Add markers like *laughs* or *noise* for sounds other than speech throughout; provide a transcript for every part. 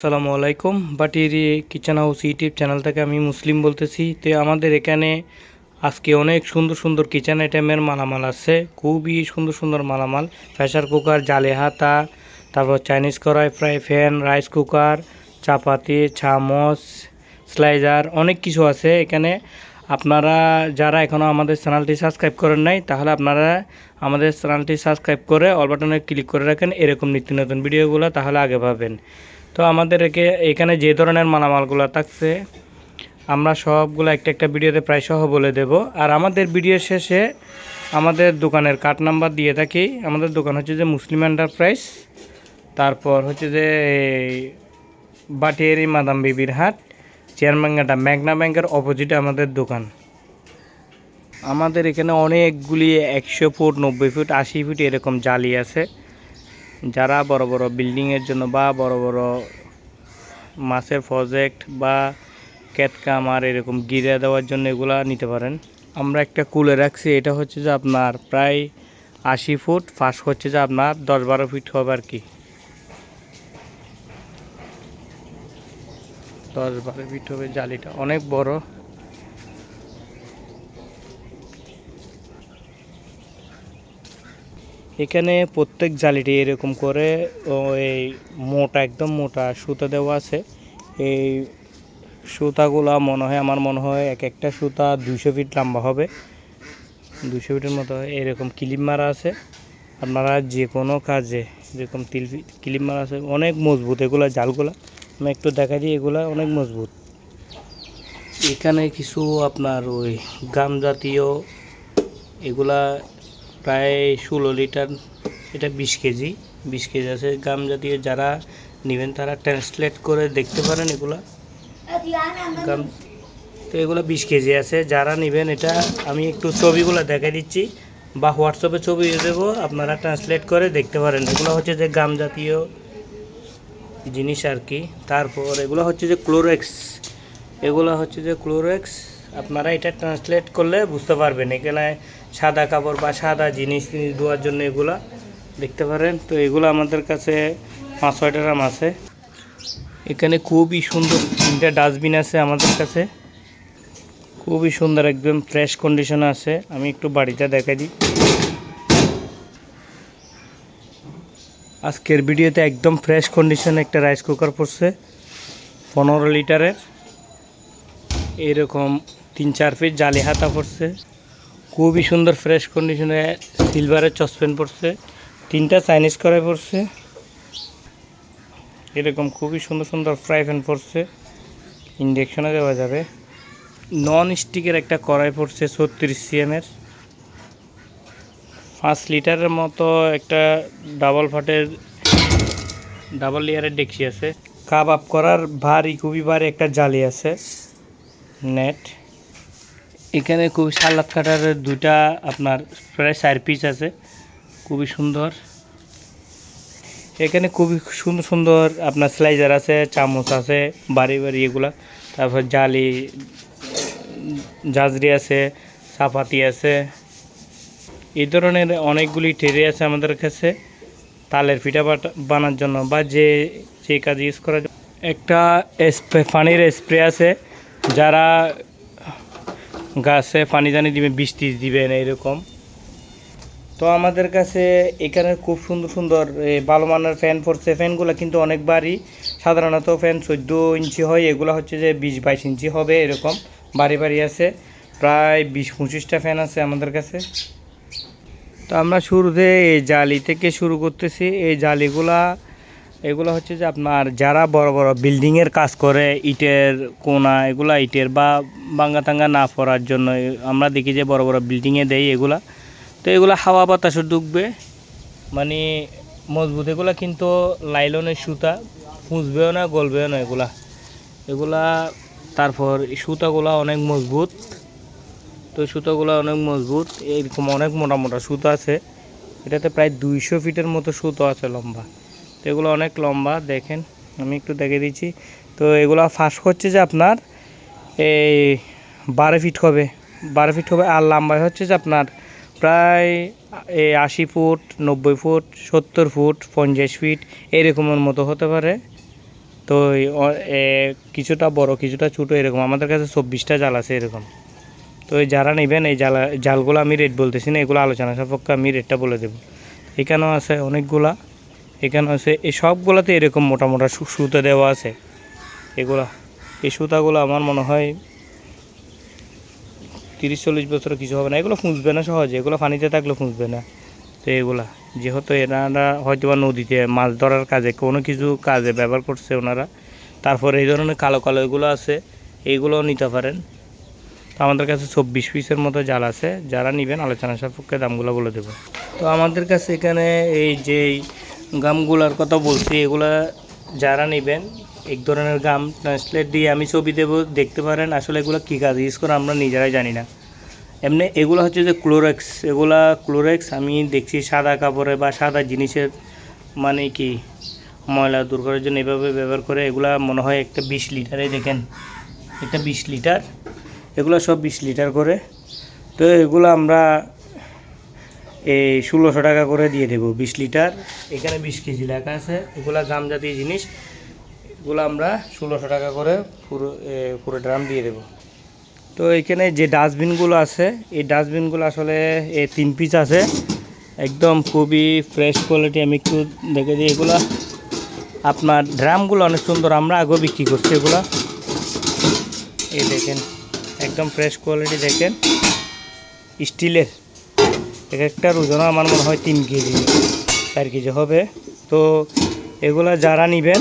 আসসালামু আলাইকুম। বাটিরি কিচেন হাউস ইউটিউব চ্যানেল থেকে আমি মুসলিম বলতেছি। তো আমাদের এখানে আজকে অনেক সুন্দর সুন্দর কিচেন আইটেমের মালামাল আছে। খুবই সুন্দর সুন্দর মালামাল। প্রেশার কুকার, জালে হাতা, তারপর চাইনিজ কড়াই, ফ্রাই ফ্যান রাইস কুকার, চাপাতি, চামচ, স্লাইজার, অনেক কিছু আছে এখানে। আপনারা যারা এখনও আমাদের চ্যানেলটি সাবস্ক্রাইব করেন নাই, তাহলে আপনারা আমাদের চ্যানেলটি সাবস্ক্রাইব করে অল বাটনে ক্লিক করে রাখেন। এরকম নিত্য নতুন ভিডিওগুলো তাহলে আগে পাবেন। তো আমাদের একে এখানে যে ধরনের মালামালগুলো থাকছে, আমরা সবগুলো একটা একটা ভিডিওতে প্রায় সহ বলে দেব। আর আমাদের ভিডিও শেষে আমাদের দোকানের কার্ড নাম্বার দিয়ে থাকি। আমাদের দোকান হচ্ছে যে মুসলিম এন্টারপ্রাইজ তারপর হচ্ছে যে বাটিয়ারি মাদাম বিবির হাট চেয়ারম্যাঙ্গাটা ম্যাগনা ব্যাংকের অপোজিটে আমাদের দোকান। আমাদের এখানে অনেকগুলি একশো ফুট, নব্বই ফুট, আশি ফুট এরকম জালি আছে। যারা বড় বড় বিল্ডিংয়ের জন্য বা বড় বড় মাছের প্রজেক্ট বা ক্যাট কামার এরকম গিরে দেওয়ার জন্য এগুলা নিতে পারেন। আমরা একটা কুলে রাখছি, এটা হচ্ছে যে আপনার প্রায় আশি ফুট ফার্স্ট হচ্ছে যে আপনার দশ বারো ফিট হবে আর কি। দশ বারো ফিট হবে জালিটা, অনেক বড়। এখানে প্রত্যেক জালিটি এরকম করে ওই মোটা, একদম মোটা সুতা দেওয়া আছে। এই সুতাগুলা মনে হয়, আমার মনে হয় এক একটা সুতা দুইশো ফিট লম্বা হবে। দুশো ফিটের মতো এরকম ক্লিপ মারা আছে। আপনারা যে কোনো কাজে যেরকম তিল ক্লিপ মারা আছে, অনেক মজবুত এগুলা, জালগুলা। আমি একটু দেখা দিই, এগুলা অনেক মজবুত। এখানে কিছু আপনার ওই গাম জাতীয় এগুলা প্রায় ষোলো লিটার, এটা বিশ কেজি বিশ কেজি আছে। গাম জাতীয় যারা নেবেন তারা ট্রান্সলেট করে দেখতে পারেন এগুলা। গাম, তো এগুলো বিশ কেজি আছে। যারা নেবেন এটা, আমি একটু ছবিগুলো দেখাই দিচ্ছি। বা হোয়াটসঅ্যাপে ছবি দেবো, আপনারা ট্রান্সলেট করে দেখতে পারেন। এগুলো হচ্ছে যে গাম জাতীয় জিনিস আর কি। তারপর এগুলো হচ্ছে যে ক্লোরেক্স এগুলো হচ্ছে যে ক্লোরেক্স আপনারা এটা ট্রান্সলেট করলে বুঝতে পারবেন। এখানে সাদা কাপড় বা সাদা জিনিস টিনিস ধোয়ার জন্য এগুলা দেখতে পারেন। তো এগুলো আমাদের কাছে পাঁচ ছয়টা রাম আছে। এখানে খুবই সুন্দর তিনটা ডাস্টবিন আছে আমাদের কাছে। খুবই সুন্দর একদম ফ্রেশ কন্ডিশন আছে। আমি একটু বাড়িটা দেখা দিই। আজকের ভিডিওতে একদম ফ্রেশ কন্ডিশন একটা রাইস কুকার পড়ছে। পনেরো লিটারের এরকম তিন চার ফিট জালি হাতা পড়ছে। খুবই সুন্দর ফ্রেশ কন্ডিশনে সিলভারের চসপেন পড়ছে তিনটা চাইনিজ কড়াই পড়ছে এরকম খুবই সুন্দর সুন্দর ফ্রাই প্যান পড়ছে ইন্ডাকশনে দেওয়া যাবে। নন স্টিকের একটা কড়াই পড়ছে ছত্রিশ সিএমের পাঁচ লিটারের মতো একটা ডাবল ফাটের ডাবল লেয়ারের ডেকচি আছে। কাবাব করার ভারী, খুবই ভারী একটা জালি আছে। নেট এখানে খুবই সালাদ কাটার দুইটা আপনার প্রায় চার পিস আছে। খুবই সুন্দর। এখানে খুবই সুন্দর সুন্দর আপনার স্লাইজার আছে, চামচ আছে, বাড়ি বাড়ি এগুলা। তারপর জালি, জাজরি আছে, চাপাতি আছে। এই ধরনের অনেকগুলি ট্রে আছে আমাদের কাছে তালের পিঠা বানার জন্য বা যে যে কাজ ইউজ করার একটা স্প্রে পানির স্প্রে আছে যারা গাছে পানি জানি দিবেন বিষ টিস দিবেন এরকম তো আমাদের কাছে এখানে খুব সুন্দর সুন্দর ভালো মানের ফ্যান পড়ছে। ফ্যানগুলো কিন্তু অনেক বাড়ি সাধারণত ফ্যান চোদ্দ ইঞ্চি হয়, এগুলো হচ্ছে যে বিশ বাইশ ইঞ্চি হবে, এরকম বাড়ি বাড়ি আছে। প্রায় বিশ পঁচিশটা ফ্যান আছে আমাদের কাছে। তো আমরা শুরুতে এই জালি থেকে শুরু করতেছি। এই জালিগুলা এগুলো হচ্ছে যে আপনার যারা বড় বড় বিল্ডিংয়ের কাজ করে, ইটের কোনা, এগুলা ইটের বা বাঙ্গা টাঙ্গা না পড়ার জন্য, আমরা দেখি যে বড় বড় বিল্ডিংয়ে দেয় এগুলা। তো এগুলো হাওয়া বাতাসও ঢুকবে মানে মজবুত। এগুলা কিন্তু লাইলনের সুতা ফুঁসবেও না, গলবেও না এগুলা। এগুলা তারপর সুতাগুলা অনেক মজবুত। তো সুতাগুলো অনেক মজবুত, এরকম অনেক মোটা মোটা সুতা আছে। এটাতে প্রায় দুইশো ফিটের মতো সুতো আছে লম্বা। তো এগুলো অনেক লম্বা, দেখেন, আমি একটু দেখে দিচ্ছি। তো এগুলো ফার্স্ট হচ্ছে যে আপনার এই বারো ফিট হবে, বারো ফিট হবে, আর লম্বায় হচ্ছে যে আপনার প্রায় এই আশি ফুট, নব্বই ফুট, সত্তর ফুট, পঞ্চাশ ফিট, এরকমের মতো হতে পারে। তো কিছুটা বড়, কিছুটা ছোটো, এরকম। আমাদের কাছে চব্বিশটা জাল আছে এরকম। তো এই যারা নেবেন, এই জাল, জালগুলো আমি রেট বলতেছি না, এগুলো আলোচনা সাপেক্ষে আমি রেটটা বলে দেবো। এখানেও আছে অনেকগুলা। এখানেও আছে এই সবগুলোতে এরকম মোটা মোটা সুতো দেওয়া আছে। এগুলা, এই সুতাগুলো আমার মনে হয় তিরিশ চল্লিশ বছর কিছু হবে না। এগুলো ফুঁসবে না সহজে, এগুলো পানিতে থাকলে ফুঁসবে না। তো এগুলা, যেহেতু এনারা হয়তো বা নদীতে মাছ ধরার কাজে কোনো কিছু কাজে ব্যবহার করছে ওনারা, তারপর এই ধরনের কালো কালো এগুলো আছে, এইগুলোও নিতে পারেন। তো আমাদের কাছে চব্বিশ পিসের মতো জাল আছে, যারা নেবেন আলোচনা সাপেক্ষে দামগুলো বলে দেবো। তো আমাদের কাছে এখানে এই যে গামগুলার কথা বলছি, এগুলা যারা নেবেন, এক ধরনের গাম ট্রান্সলেট দিয়ে আমি ছবি দেবো, দেখতে পারেন আসলে এগুলো কী কাজ ইউজ করে আমরা নিজেরাই জানি না। এমনি এগুলো হচ্ছে যে ক্লোরেক্স এগুলা ক্লোরেক্স আমি দেখছি সাদা কাপড়ে বা সাদা জিনিসের মানে কি ময়লা দূর করার জন্য এভাবে ব্যবহার করে, এগুলা মনে হয় একটা বিশ লিটারে দেখেন, একটা বিশ লিটার, এগুলো সব বিশ লিটার করে। তো এগুলো আমরা এই ষোলোশো টাকা করে দিয়ে দেবো, বিশ লিটার। এখানে বিশ কেজি লেখা আছে, এগুলা গাম জাতীয় জিনিস। এগুলো আমরা ষোলোশো টাকা করে পুরো পুরো ড্রাম দিয়ে দেবো। তো এখানে যে ডাস্টবিনগুলো আছে, এই ডাস্টবিনগুলো আসলে এই তিন পিস আছে। একদম খুবই ফ্রেশ কোয়ালিটি, আমি একটু দেখে দিই এগুলো। আপনার ড্রামগুলো অনেক সুন্দর, আমরা আগেও বিক্রি করছি এগুলো। এই দেখেন, একদম ফ্রেশ কোয়ালিটি দেখেন। স্টিলের এক একটার ওজন আমার মনে হয় তিন কেজি, চার কেজি হবে। তো এগুলা যারা নেবেন,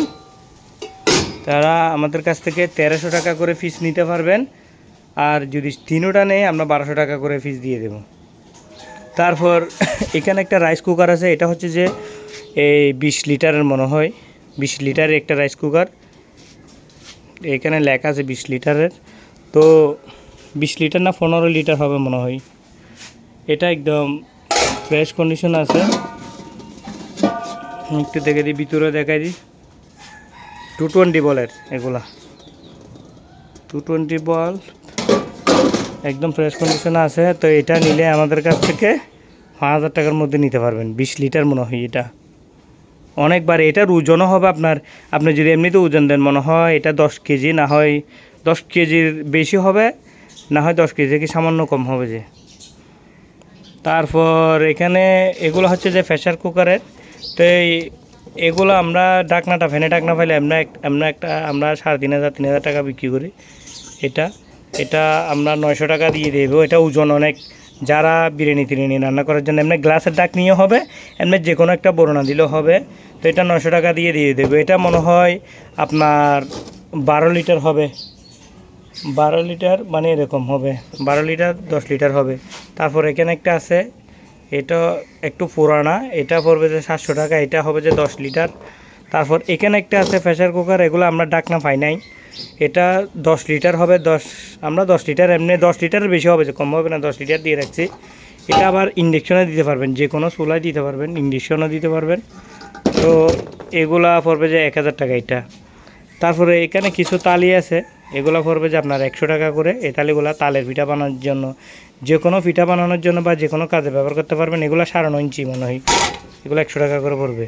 তারা আমাদের কাছ থেকে তেরোশো টাকা করে ফিস নিতে পারবেন। আর যদি তিনোটা নেই, আমরা বারোশো টাকা করে ফিস দিয়ে দেব। তারপর *laughs* এখানে একটা রাইস কুকার আছে, এটা হচ্ছে যে এই বিশ লিটারের মনে হয়। বিশ লিটারের একটা রাইস কুকার এখানে লেখা আছে বিশ লিটারের। তো বিশ লিটার না পনেরো লিটার হবে মনে হয়। এটা একদম ফ্রেশ কন্ডিশন আছে। একটু দেখে দিই, ভিতরে দেখাই দিই। টু টোয়েন্টি বলের এগুলা। টু টোয়েন্টি বল, একদম ফ্রেশ কন্ডিশনে আছে। তো এটা নিলে আমাদের কাছ থেকে পাঁচ হাজার টাকার মধ্যে নিতে পারবেন, বিশ লিটার মনে হয় এটা। অনেকবার এটার ওজনও হবে আপনার, আপনি যদি এমনিতে ওজন দেন, মনে হয় এটা দশ কেজি, না হয় দশ কেজির বেশি হবে, না হয় দশ কেজি কি সামান্য কম হবে যে। তারপর এখানে এগুলো হচ্ছে যে প্রেশার কুকারের। তো এই- এগুলো আমরা ডাকনাটা ফেনে ডাকনা ফেলে আমরা আমরা একটা, আমরা সাড়ে তিন হাজার তিন হাজার টাকা বিক্রি করি এটা। এটা আমরা নয়শো টাকা দিয়ে দেবো। এটা ওজন অনেক। যারা বিরিয়ানি তিরিয়ানি রান্না করার জন্য, এমনি গ্লাসের ডাক নিয়ে হবে, এমনি যে কোনো একটা বড়না দিলেও হবে। তো এটা নয়শো টাকা দিয়ে দিয়ে দেবো। এটা মনে হয় আপনার বারো লিটার হবে। বারো লিটার মানে এরকম হবে। বারো লিটার, দশ লিটার হবে। তারপর এখানে একটা আছে, এটা একটু পুরানা, এটা পড়বে যে সাতশো টাকা, এটা হবে যে দশ লিটার। তারপর এখানে একটা আছে প্রেশার কুকার, এগুলো আমরা ডাকনা পাই নাই। এটা দশ লিটার হবে, দশ, আমরা দশ লিটার, এমনি দশ লিটারের বেশি হবে যে কম হবে না, দশ লিটার দিয়ে রাখছি। এটা আবার ইন্ডাকশনে দিতে পারবেন, যে কোনো চুলায় দিতে পারবেন, ইন্ডেকশনও দিতে পারবেন। তো এগুলা পড়বে যে এক হাজার টাকা এটা। তারপরে এখানে কিছু তালি আছে এগুলো পড়বে যে আপনার একশো টাকা করে। এই তালিগুলো তালের পিঠা বানানোর জন্য। যে কোনো পিঠা বানানোর জন্য বা যে কোনো কাজে ব্যবহার করতে পারবেন, এগুলো সাড়ে নয় ইঞ্চি মনে হয়। এগুলো একশো টাকা করে পড়বে।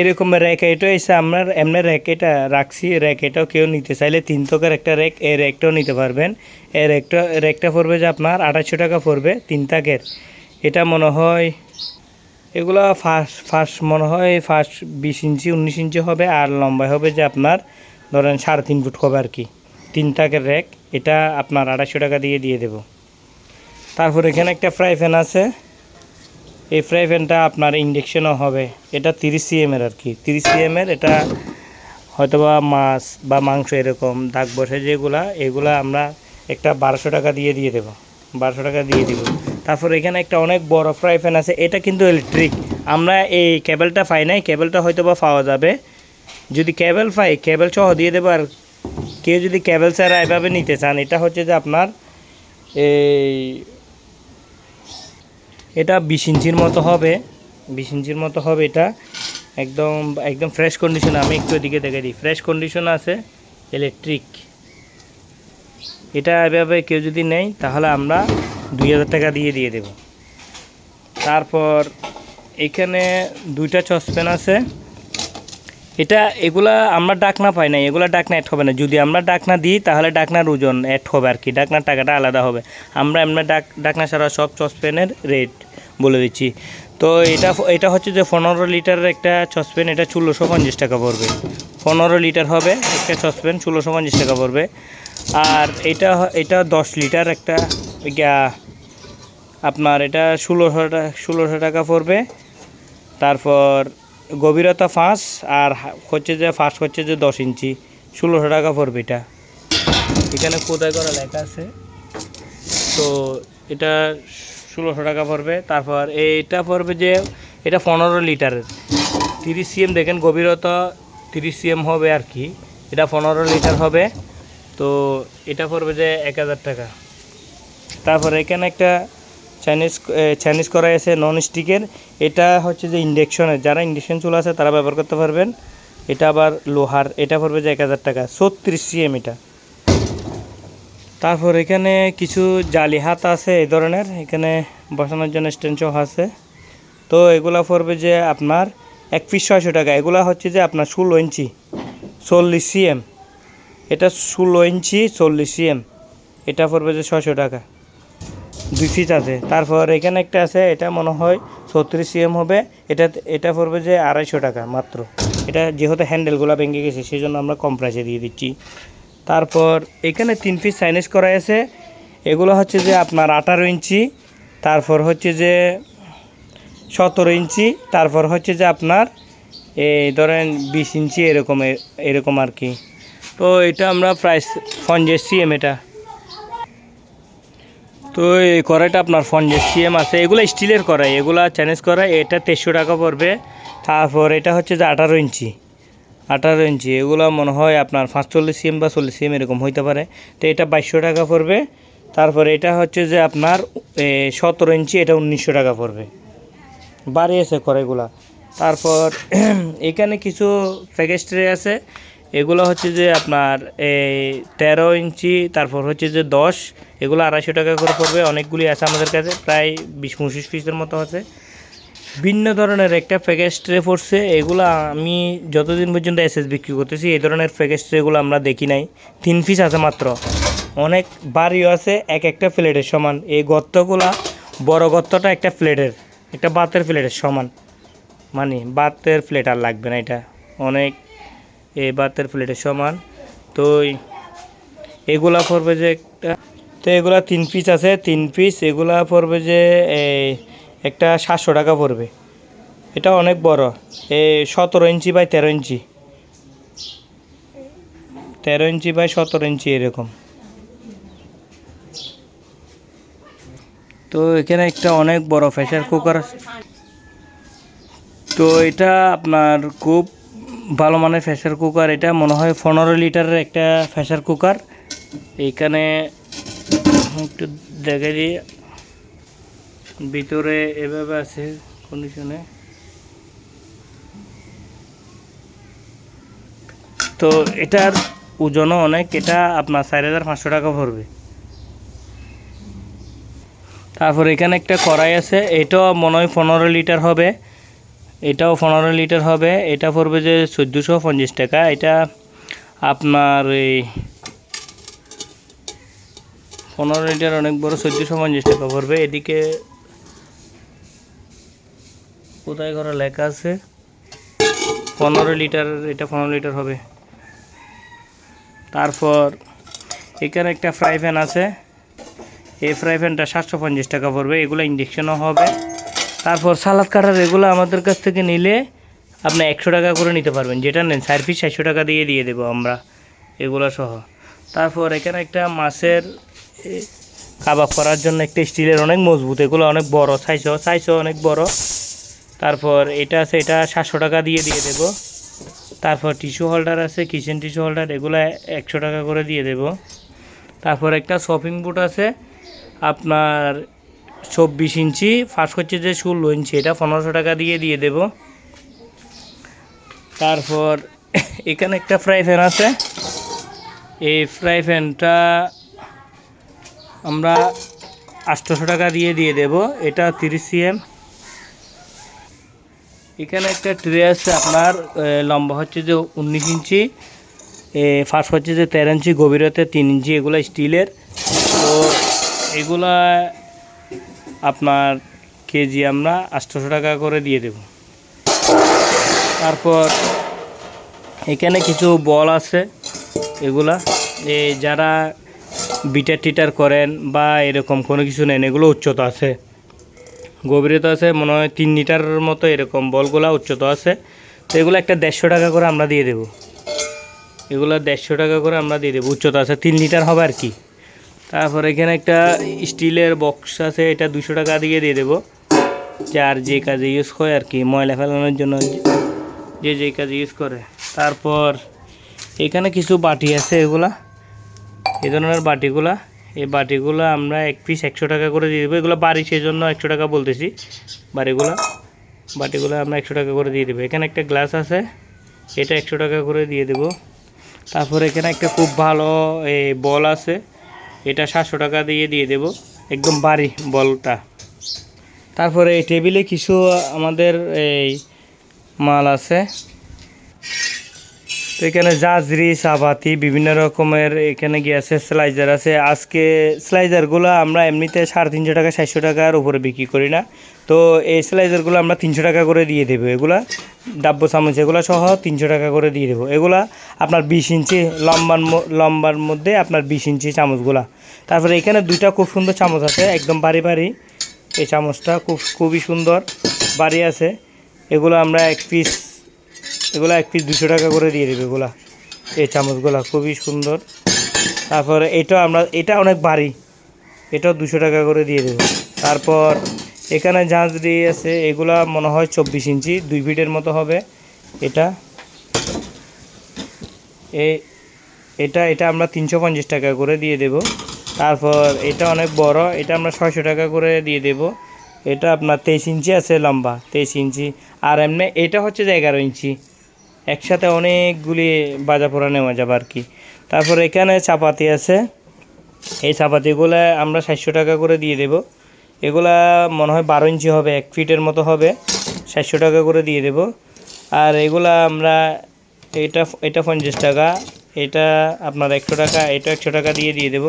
এরকম র্যাক এটা এসে আমরা এমনি র্যাক এটা রাখছি। র্যাক এটাও কেউ নিতে চাইলে তিন তকের একটা র্যাক এই র্যাকটাও নিতে পারবেন। এই র্যাকটা র্যাকটা পড়বে যে আপনার আঠাশশো টাকা পড়বে তিন তাকের এটা মনে হয়, এগুলো ফার্স্ট ফার্স্ট মনে হয় ফার্স্ট বিশ ইঞ্চি, উনিশ ইঞ্চি হবে আর লম্বায় হবে যে আপনার ধরেন সাড়ে তিন ফুট হবে আর কি। তিন তাকের র্যাক এটা আপনার আড়াইশো টাকা দিয়ে দিয়ে দেব। তারপর এখানে একটা ফ্রাই প্যান আছে। এই ফ্রাই প্যানটা আপনার ইন্ডাকশনও হবে। এটা তিরিশ সিএমের আর কি তিরিশ সিএমের এটা হয়তোবা মাছ বা মাংস এরকম, দাগ বসে যেগুলা, এগুলা আমরা একটা বারোশো টাকা দিয়ে দিয়ে দেবো। বারোশো টাকা দিয়ে দিব। তারপর এখানে একটা অনেক বড় ফ্রাই প্যান আছে। এটা কিন্তু ইলেকট্রিক আমরা এই কেবলটা পাই নাই কেবেলটা হয়তো বা পাওয়া যাবে। যদি কেবেল পাই কেবেল সহ দিয়ে দেবো আর কেউ যদি কেবল ছাড়া এভাবে নিতে চান, এটা হচ্ছে যে আপনার এই এটা বিশ ইঞ্চির মতো হবে, বিশ ইঞ্চির মতো হবে এটা। একদম একদম ফ্রেশ কন্ডিশন আমি একটু এদিকে দেখে দিই। ফ্রেশ কন্ডিশন আছে ইলেকট্রিক এটা এভাবে কেউ যদি নেই তাহলে আমরা দুই হাজার টাকা দিয়ে দিয়ে দেব। তারপর এখানে দুইটা সসপ্যান আছে। এটা এগুলা আমরা ডাকনা পাই না এগুলা ডাকনা অ্যাড হবে না। যদি আমরা ডাকনা দিই, তাহলে ডাকনার ওজন অ্যাড হবে আর কি। ডাকনার টাকাটা আলাদা হবে। আমরা এমনি ডাক, ডাকনা ছাড়া সব সসপ্যানের রেট বলে দিচ্ছি। তো এটা এটা হচ্ছে যে পনেরো লিটারের একটা সসপ্যান এটা ষোলোশো পঞ্চাশ টাকা পড়বে। পনেরো লিটার হবে একটা সসপ্যান ষোলোশো পঞ্চাশ টাকা পড়বে। আর এটা এটা দশ লিটার একটা আপনার এটা ষোলোশো টাকা ষোলোশো টাকা পড়বে। তারপর গভীরতা ফাঁস আর হচ্ছে যে ফাঁস হচ্ছে যে দশ ইঞ্চি, ষোলোশো টাকা পড়বে এটা এখানে কোথায় করা লেখা আছে। তো এটা ষোলোশো টাকা পড়বে। তারপর এইটা পড়বে যে এটা পনেরো লিটারের তিরিশ সিএম দেখেন গভীরতা, তিরিশ সিএম হবে আর কি। এটা পনেরো লিটার হবে। তো এটা পড়বে যে এক হাজার টাকা। তারপর এখানে একটা চাইনিজ চাইনিজ করা আছে নন স্টিকের এটা হচ্ছে যে ইন্ডেকশনের যারা ইন্ডাকশন চুলা আছে, তারা ব্যবহার করতে পারবেন। এটা আবার লোহার, এটা পড়বে যে এক হাজার টাকা। ছত্রিশ সিএম এটা। তারপর এখানে কিছু জালি হাত আছে এই ধরনের। এখানে বসানোর জন্য স্ট্যান্ডসহ আছে। তো এগুলা পড়বে যে আপনার এক পিস ছয়শো টাকা। এগুলা হচ্ছে যে আপনার ষোলো ইঞ্চি। চল্লিশ সিএম এটা ষোলো ইঞ্চি, চল্লিশ সিএম এটা পড়বে যে ছয়শো টাকা। দুই পিস আছে। তারপর এখানে একটা আছে, এটা মনে হয় ছত্রিশ সিএম হবে। এটা এটা পড়বে যে আড়াইশো টাকা মাত্র। এটা যেহেতু হ্যান্ডেলগুলো ভেঙে গেছে সেই জন্য আমরা কম প্রাইসে দিয়ে দিচ্ছি। তারপর এখানে তিন পিস সাইনেজ করা আছে। এগুলো হচ্ছে যে আপনার আঠারো ইঞ্চি, তারপর হচ্ছে যে সতেরো ইঞ্চি, তারপর হচ্ছে যে আপনার এই ধরেন বিশ ইঞ্চি এরকম এরকম আর কি। তো এটা আমরা প্রাইস পঞ্চাশ সিএম এটা। তো এই কড়াইটা আপনার পঞ্চাশ সিএম আছে, এগুলো স্টিলের কড়াই, এগুলো চাইনিজ কড়াই, এটা তেইশশো টাকা পড়বে। তারপর এটা হচ্ছে যে আঠারো ইঞ্চি আঠারো ইঞ্চি, এগুলো মনে হয় আপনার পাঁচচল্লিশ সিএম বা চল্লিশ সিএম এরকম হইতে পারে। তো এটা বাইশশো টাকা পড়বে। তারপর এটা হচ্ছে যে আপনার সতেরো ইঞ্চি, এটা উনিশশো টাকা পড়বে। বাড়িয়েছে কড়াইগুলা। তারপর, এখানে কিছু প্যাকেজ ট্রে আছে। এগুলো হচ্ছে যে আপনার এই তেরো ইঞ্চি, তারপর হচ্ছে যে দশ, এগুলো আড়াইশো টাকা করে পড়বে। অনেকগুলি আছে আমাদের কাছে, প্রায় বিশ পঁচিশ পিসের মতো আছে। ভিন্ন ধরনের একটা প্যাকেজ ট্রে পড়ছে। এগুলো আমি যতদিন পর্যন্ত এসএস বিক্রি করতেছি, এই ধরনের প্যাকেজ ট্রেগুলো আমরা দেখি নাই। তিন পিস আছে মাত্র। অনেক বাড়িও আছে, এক একটা প্লেটের সমান। এই গর্তগুলা, বড় গর্তটা একটা প্লেটের, একটা বাতের প্লেটের সমান। মানে বাতের প্লেট আর লাগবে না এটা। অনেক এই বাতের প্লেটের সমান। তো এগুলা পড়বে যে একটা তো এগুলা তিন পিস আছে, তিন পিস এগুলা পড়বে যে একটা সাতশো টাকা পড়বে। এটা অনেক বড়। এই সতেরো ইঞ্চি বাই তেরো ইঞ্চি। তেরো ইঞ্চি বাই সতেরো ইঞ্চি এরকম। তো এখানে একটা অনেক বড় প্রেশার কুকার আছে। তো এটা আপনার খুব ভালো মানের প্রেশার কুকার এটা মনে হয় পনেরো লিটারের একটা প্রেশার কুকার এইখানে একটু দেখে দিই। ভিতরে এভাবে আছে কন্ডিশনে তো এটার ওজনও অনেক, এটা আপনার চার হাজার পাঁচশো টাকা পড়বে। তারপর এখানে একটা কড়াই আছে, এটাও মনে হয় পনেরো লিটার হবে। এটাও পনেরো লিটার হবে। এটা পড়বে যে চোদ্দোশো পঞ্চাশ টাকা। এটা আপনার এই পনেরো লিটার অনেক বড় চোদ্দোশো পঞ্চাশ টাকা পড়বে। এদিকে কোথায় করা লেখা আছে? পনেরো লিটার, এটা পনেরো লিটার হবে। তারপর এখানে একটা ফ্রাই প্যান আছে। এই ফ্রাই প্যানটা সাতশো পঞ্চাশ টাকা পড়বে। এগুলো ইন্ডাকশনও হবে। তারপর সালাদ কাটার এগুলো আমাদের কাছ থেকে নিলে আপনি একশো টাকা করে নিতে পারবেন। যেটা নেন, চার পিস চারশো টাকা দিয়ে দিয়ে দেবো আমরা এগুলো সহ। তারপর এখানে একটা মাছের কাবাব করার জন্য একটা স্টিলের অনেক মজবুত, এগুলো অনেক বড় সাইজও সাইজও অনেক বড়। তারপর এটা আছে, এটা সাতশো টাকা দিয়ে দিয়ে দেবো। তারপর টিস্যু হোল্ডার আছে কিচেন টিস্যু হোল্ডার এগুলো একশো টাকা করে দিয়ে দেবো। তারপর একটা শপিং বুট আছে, আপনার চব্বিশ ইঞ্চি ফার্স্ট হচ্ছে যে ষোলো ইঞ্চি, এটা পনেরোশো টাকা দিয়ে দিয়ে দেব। তারপর *laughs* এখানে একটা ফ্রাই প্যান আছে। এই ফ্রাই প্যানটা আমরা আটশোশো টাকা দিয়ে দিয়ে দেব। এটা তিরিশ সিএম এখানে একটা ট্রে আছে আপনার লম্বা হচ্ছে যে উনিশ ইঞ্চি। ফাঁস হচ্ছে যে তেরো ইঞ্চি, গভীরতে তিন ইঞ্চি, এগুলো স্টিলের। তো এগুলা আপনার কেজি আমরা আটশোশো টাকা করে দিয়ে দেব। তারপর এখানে কিছু বল আছে, এগুলা। এ যারা বিটার টিটার করেন বা এরকম কোনো কিছু নেন, এগুলো উচ্চতা আছে। গভীরতা আছে, মনে হয় তিন লিটারের মতো এরকম বলগুলা উচ্চতা আছে। তো এগুলো একটা দেড়শো টাকা করে আমরা দিয়ে দেবো। এগুলো দেড়শো টাকা করে আমরা দিয়ে দেবো। উচ্চতা আছে তিন লিটার হবে আর কি। তারপর এখানে একটা স্টিলের বক্স আছে, এটা দুশো টাকা দিয়ে দিয়ে দেবো। যার যে কাজে ইউজ করে আর কি, ময়লা ফেলানোর জন্য যে যে কাজে ইউজ করে। তারপর এখানে কিছু বাটি আছে এগুলা এই ধরনের বাটিগুলা। এই বাটিগুলো আমরা এক পিস একশো টাকা করে দিয়ে দেবো। এগুলো বাড়ি সেই জন্য একশো টাকা বলতেছি, বাড়িগুলো। বাটিগুলো আমরা একশো টাকা করে দিয়ে দেবো। এখানে একটা গ্লাস আছে, এটা একশো টাকা করে দিয়ে দেবো। তারপর এখানে একটা খুব ভালো এই বল আছে। এটা সাতশো টাকা দিয়ে দিয়ে দেব। একদম বাড়ি বলটা। তারপরে এই টেবিলে কিছু আমাদের এই মাল আছে। তো এখানে জাজরি, চাপাতি, বিভিন্ন রকমের এখানে গিয়ে আছে? স্লাইজার আছে। আজকে স্লাইজারগুলো আমরা এমনিতে সাড়ে তিনশো টাকা সাতশো টাকার উপরে বিক্রি করি না। তো এই স্লাইজারগুলো আমরা তিনশো টাকা করে দিয়ে দেবো। এগুলা ডাব্বো চামচ এগুলো সহ তিনশো টাকা করে দিয়ে দেবো। এগুলা আপনার বিশ ইঞ্চি লম্বার লম্বার মধ্যে আপনার বিশ ইঞ্চি চামচগুলা। তারপরে এখানে দুইটা খুব সুন্দর চামচ আছে, একদম বাড়ি বাড়ি। এই চামচটা খুব, খুবই সুন্দর বাড়ি আছে। এগুলো আমরা এক পিস এগুলো এক পিস দুশো টাকা করে দিয়ে দেবে এগুলা। এই চামচগুলা খুবই সুন্দর। তারপরে এটা আমরা এটা অনেক ভারী। এটাও দুশো টাকা করে দিয়ে দেবো। তারপর এখানে জাঁজরি আছে, এগুলা মনে হয় চব্বিশ ইঞ্চি, দুই ফিটের মতো হবে। এটা। এটা এটা আমরা তিনশো পঞ্চাশ টাকা করে দিয়ে দেব। তারপর এটা অনেক বড়। এটা আমরা ছয়শো টাকা করে দিয়ে দেব। এটা আপনার তেইশ ইঞ্চি আছে লম্বা। তেইশ ইঞ্চি। আর এমনি এটা হচ্ছে যে এগারো ইঞ্চি। একসাথে অনেকগুলি বাজা পোড়া নেওয়া যাবে আর কি। তারপর এখানে চাপাতি আছে। এই চাপাতিগুলো আমরা সাতশো টাকা করে দিয়ে দেব। এগুলা মনে হয় বারো ইঞ্চি হবে, এক ফিটের মতো হবে। সাতশো টাকা করে দিয়ে দেব। আর এগুলা আমরা এটা এটা পঞ্চাশ টাকা, এটা আপনার একশো টাকা, এটা একশো টাকা দিয়ে দিয়ে দেব।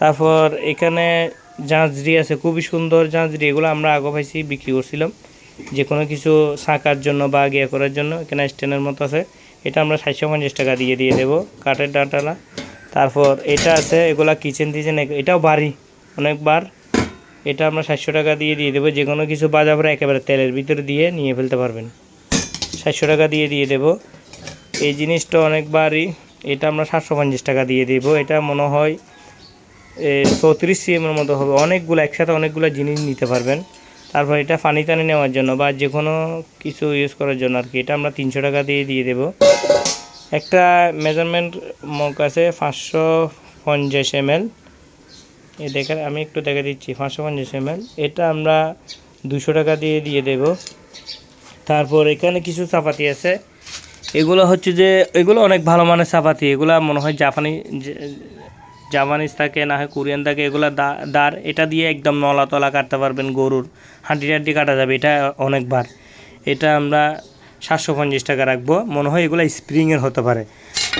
তারপর এখানে জাঁজরি আছে, খুবই সুন্দর জাঁজরি এগুলো আমরা আগে পাইছি, বিক্রি করছিলাম। যে কোনো কিছু শাঁকার জন্য বা গিয়ে করার জন্য এখানে স্ট্যান্ডের মতো আছে। এটা আমরা সাতশো পঞ্চাশ টাকা দিয়ে দিয়ে দেবো কাঠের ডাঁটালা। তারপর এটা আছে, এগুলা কিচেন টিচেন, এটাও বাড়ি, অনেকবার। এটা আমরা সাতশো টাকা দিয়ে দিয়ে দেবো। যে কোনো কিছু বাজা পরে একেবারে তেলের ভিতরে দিয়ে নিয়ে ফেলতে পারবেন। সাতশো টাকা দিয়ে দিয়ে দেবো। এই জিনিসটা অনেকবারই, এটা আমরা সাতশো পঞ্চাশ টাকা দিয়ে দেবো। এটা মনে হয় চৌত্রিশ সিএমের মতো হবে। অনেকগুলো, একসাথে অনেকগুলো জিনিস নিতে পারবেন। তারপর এটা ফানি টানি নেওয়ার জন্য বা যে কোনো কিছু ইউজ করার জন্য আর কি এটা আমরা তিনশো টাকা দিয়ে দিয়ে দেবো। একটা মেজারমেন্ট মগ আছে পাঁচশো পঞ্চাশ এম এল এ দেখে আমি একটু দেখে দিচ্ছি, পাঁচশো পঞ্চাশ এম এটা আমরা দুশো টাকা দিয়ে দিয়ে দেব। তারপর এখানে কিছু চাপাতি আছে। এগুলো হচ্ছে যে, এগুলো অনেক ভালো মানের চাপাতি। এগুলো মনে হয় জাপানি জাপানিজ থাকে, না হয় কোরিয়ান থাকে, এগুলো দাঁড় এটা দিয়ে একদম নলা তলা কাটতে পারবেন গরুর। হাঁটি টাড্ডি কাটা যাবে, এটা অনেকবার। এটা আমরা সাতশো পঞ্চাশ টাকা রাখব। মনে হয় এগুলো স্প্রিংয়ের হতে পারে।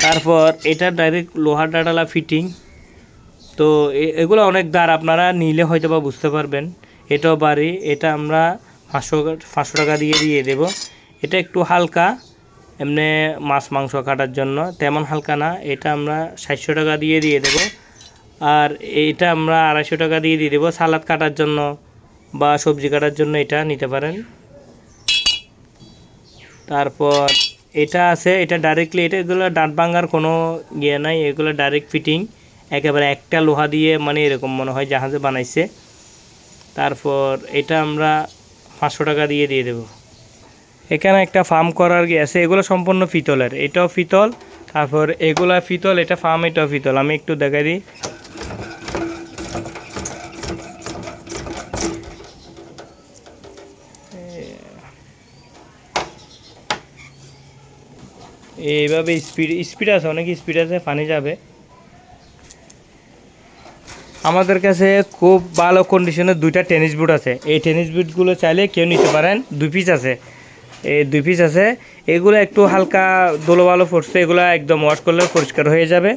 তারপর এটা ডাইরেক্ট লোহার ডাটালা ফিটিং তো এগুলো অনেক দাঁড় আপনারা নিলে হয়তো বা বুঝতে পারবেন। এটাও বাড়ি, এটা আমরা পাঁচশো পাঁচশো টাকা দিয়ে দিয়ে দেব। এটা একটু হালকা, এমনি মাছ মাংস কাটার জন্য, তেমন হালকা না। এটা আমরা সাতশো টাকা দিয়ে দিয়ে দেব। আর এটা আমরা আড়াইশো টাকা দিয়ে দিয়ে দেবো। সালাদ কাটার জন্য বা সবজি কাটার জন্য এটা নিতে পারেন। তারপর এটা আছে, এটা ডাইরেক্টলি এটা এগুলো ডাট ভাঙার কোনো ইয়ে নাই, এগুলো ডাইরেক্ট ফিটিং একেবারে একটা লোহা দিয়ে মানে এরকম মনে হয় জাহাজে বানাইছে। তারপর এটা আমরা পাঁচশো টাকা দিয়ে দিয়ে দেবো। এখানে একটা ফার্ম করার গিয়ে আছে, এগুলো সম্পূর্ণ পিতলের এটাও পিতল তারপর এগুলা পিতল এটা ফার্ম এটাও পিতল আমি একটু দেখাই দিই। এইভাবে স্পিড স্পিড আছে অনেক স্পিড আছে পানি যাবে। আমাদের কাছে খুব ভালো কন্ডিশনের দুইটা টেনিস বুট আছে। এই টেনিস বুটগুলো চাইলে কেউ নিতে পারেন, দুই পিস আছে। এই দুই পিস আছে। এগুলো একটু হালকা দোলো ভালো পড়ছে এগুলো একদম ওয়াশ করলে পরিষ্কার হয়ে যাবে।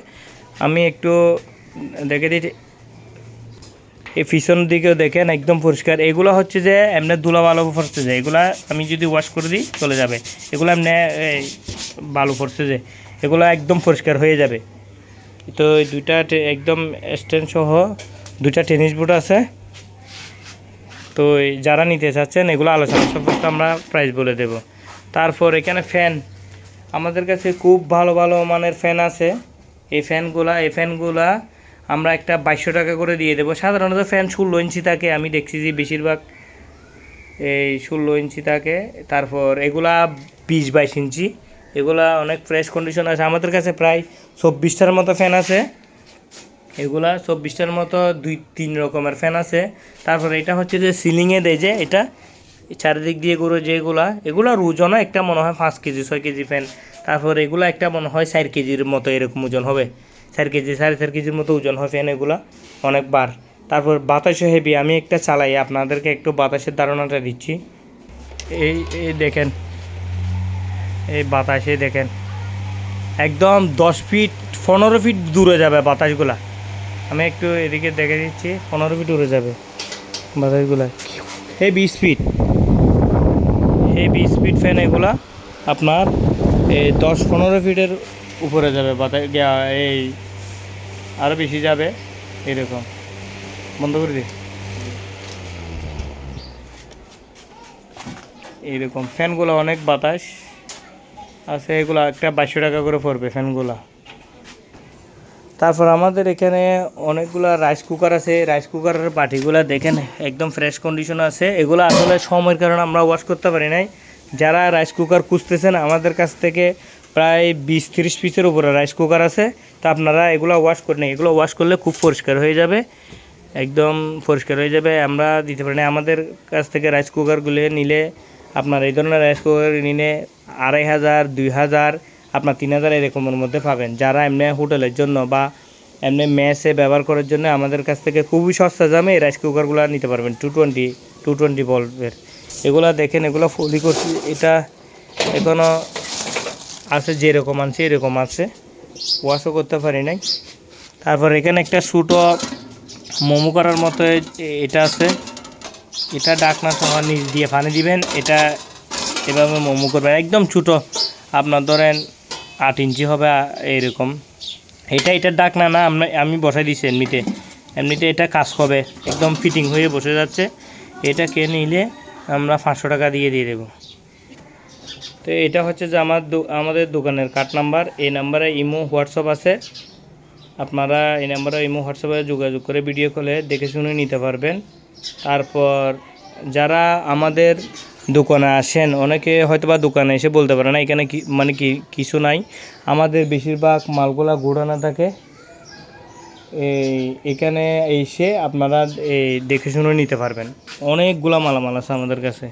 আমি একটু দেখে দিচ্ছি এই পিছন দিকেও দেখেন, একদম পরিষ্কার। এগুলো হচ্ছে যে এমনি ধুলা ভালো পড়ছে যে, এগুলা আমি যদি ওয়াশ করে দিই, চলে যাবে। এগুলো এমনি বালু পড়ছে যে, এগুলো একদম পরিষ্কার হয়ে যাবে। তো এই দুইটা একদম স্ট্যান্ড সহ দুইটা টেনিস বুট আছে। তো যারা নিতে চাচ্ছেন, এগুলো আলোচনা সম্পর্কে আমরা প্রাইস বলে দেব। তারপর এখানে ফ্যান আমাদের কাছে খুব ভালো ভালো মানের ফ্যান আছে। এই ফ্যানগুলা এই ফ্যানগুলা আমরা একটা বাইশশো টাকা করে দিয়ে দেবো। সাধারণত ফ্যান ষোলো ইঞ্চি থাকে, আমি দেখছি যে বেশিরভাগ এই ষোলো ইঞ্চি থাকে। তারপর এগুলা বিশ বাইশ ইঞ্চি। এগুলা অনেক ফ্রেশ কন্ডিশন আছে। আমাদের কাছে প্রায় চব্বিশটার মতো ফ্যান আছে। এগুলা চব্বিশটার মতো দুই, তিন রকমের ফ্যান আছে। তারপর এটা হচ্ছে যে সিলিংয়ে দেয় যে, এটা চারিদিক দিয়ে ঘুরে যেগুলা এগুলার ওজনও একটা মনে হয় পাঁচ কেজি, ছয় কেজি ফ্যান তারপর এগুলো একটা মনে হয় চার কেজির মতো এরকম ওজন হবে। চার কেজি, সাড়ে চার কেজির মতো ওজন হয় ফ্যান এগুলা অনেকবার। তারপর বাতাসও হেভি আমি একটা চালাই, আপনাদেরকে একটু বাতাসের ধারণাটা দিচ্ছি। এই এই দেখেন, এই বাতাসে দেখেন, একদম দশ ফিট, পনেরো ফিট দূরে যাবে বাতাসগুলা। আমি একটু এদিকে দেখে দিচ্ছি, পনেরো ফিট দূরে যাবে বাতাসগুলা। Heavy speed heavy speed fan এগুলা আপনার এই দশ, পনেরো ফিটের উপরে যাবে বাতাস এই আরও বেশি যাবে এরকম বন্ধ করে দিই এইরকম। ফ্যানগুলো অনেক বাতাস। আছে, এগুলো একটা বাইশশো টাকা করে পড়বে ফ্যানগুলা। তারপর আমাদের এখানে অনেকগুলা রাইস কুকার আছে। রাইস কুকারের বাটিগুলো দেখেন, একদম ফ্রেশ কন্ডিশন আছে। এগুলো আসলে সময়ের কারণে আমরা ওয়াশ করতে পারি নাই। যারা রাইস কুকার খুঁজতেছেন, আমাদের কাছ থেকে প্রায় বিশ তিরিশ পিসের উপরে রাইস কুকার আছে। তা আপনারা এগুলো ওয়াশ করে নেই এগুলো ওয়াশ করলে খুব পরিষ্কার হয়ে যাবে। একদম পরিষ্কার হয়ে যাবে। আমরা দিতে পারি না। আমাদের কাছ থেকে রাইস কুকারগুলো নিলে আপনার এই ধরনের রাইস কুকার নিলে আড়াই হাজার, দুই হাজার, আপনার তিন হাজার এরকমের মধ্যে পাবেন। যারা এমনি হোটেলের জন্য বা এমনি মেসে ব্যবহার করার জন্য আমাদের কাছ থেকে খুবই সস্তা দামে এই রাইস কুকারগুলো নিতে পারবেন। টু টোয়েন্টি টু টোয়েন্টি বল্বের এগুলো দেখেন, এগুলো ফলি করছি। এটা এখনও আছে, যেরকম আছে এরকম আছে। ওয়াশও করতে পারি নাই। তারপর এখানে একটা ছোটো মোমো করার মতো এটা আছে। এটা ডাকনা সহ নিচ দিয়ে পানি দিবেন। এটা এভাবে মোমো করবেন। একদম ছোটো। আপনার ধরেন আট ইঞ্চি হবে এরকম। এটা এটা ডাকনা না, আমরা, আমি বসাই দিছি এমনিতে। এমনিতে এটা কাজ হবে। একদম ফিটিং হয়ে বসে যাচ্ছে। এটাকে নিলে আমরা পাঁচশো টাকা দিয়ে দিয়ে দেবো। তো এটা হচ্ছে যে আমার আমাদের দোকানের কার্ড নাম্বার এই নাম্বারে ইমো, হোয়াটসঅ্যাপ আছে। আপনারা এই নাম্বারে ইমো, হোয়াটসঅ্যাপে যোগাযোগ করে ভিডিও কলে দেখে শুনে নিতে পারবেন। তারপর যারা আমাদের দোকানে আসেন, অনেকে হয়তো বা দোকানে এসে বলতে পারে না, এখানে কি মানে কি কিছু নাই। আমাদের বেশিরভাগ মালগুলা ঘোরানো থাকে। এই এখানে এসে আপনারা এই দেখে শুনে নিতে পারবেন। অনেকগুলা মালামাল আছে আমাদের কাছে।